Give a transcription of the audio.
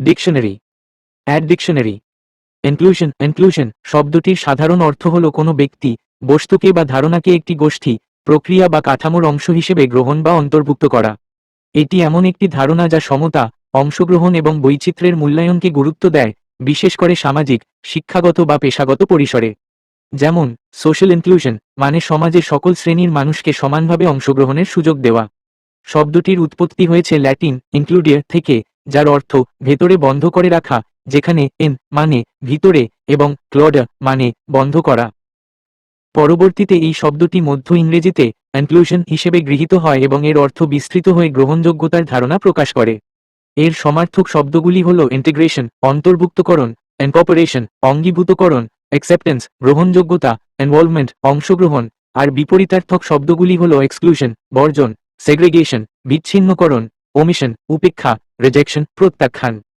Dictionary add dictionary inclusion inclusion শব্দটির সাধারণ অর্থ হল কোনো ব্যক্তি, বস্তুকে বা ধারণাকে একটি গোষ্ঠী, প্রক্রিয়া বা কাঠামোর অংশ হিসেবে গ্রহণ বা অন্তর্ভুক্ত করা। এটি এমন একটি ধারণা যা সমতা, অংশগ্রহণ এবং বৈচিত্র্যের মূল্যায়নকে গুরুত্ব দেয়, বিশেষ করে সামাজিক, শিক্ষাগত বা পেশাগত পরিসরে। যেমন সোশ্যাল ইনক্লুশন মানে সমাজে সকল শ্রেণির মানুষকে সমানভাবে অংশগ্রহণের সুযোগ দেওয়া। শব্দটির উৎপত্তি হয়েছে ল্যাটিন ইনক্লুডিয়া থেকে যার অর্থ ভেতরে বন্ধ করে রাখা, যেখানে এন মানে ভিতরে এবং ক্লড মানে বন্ধ করা। পরবর্তীতে এই শব্দটি মধ্য ইংরেজিতে এনক্লুশন হিসেবে গৃহীত হয় এবং এর অর্থ বিস্তৃত হয়ে গ্রহণযোগ্যতার ধারণা প্রকাশ করে। এর সমার্থক শব্দগুলি হল ইন্টিগ্রেশন অন্তর্ভুক্তকরণ এনকপারেশন অঙ্গীভূতকরণ অ্যাকসেপ্টেন্স গ্রহণযোগ্যতা ইনভলভমেন্ট অংশগ্রহণ, আর বিপরীতার্থক শব্দগুলি হল এক্সক্লুশন বর্জন সেগ্রেগেশন বিচ্ছিন্নকরণ ওমিশন উপেক্ষা rejection, protection.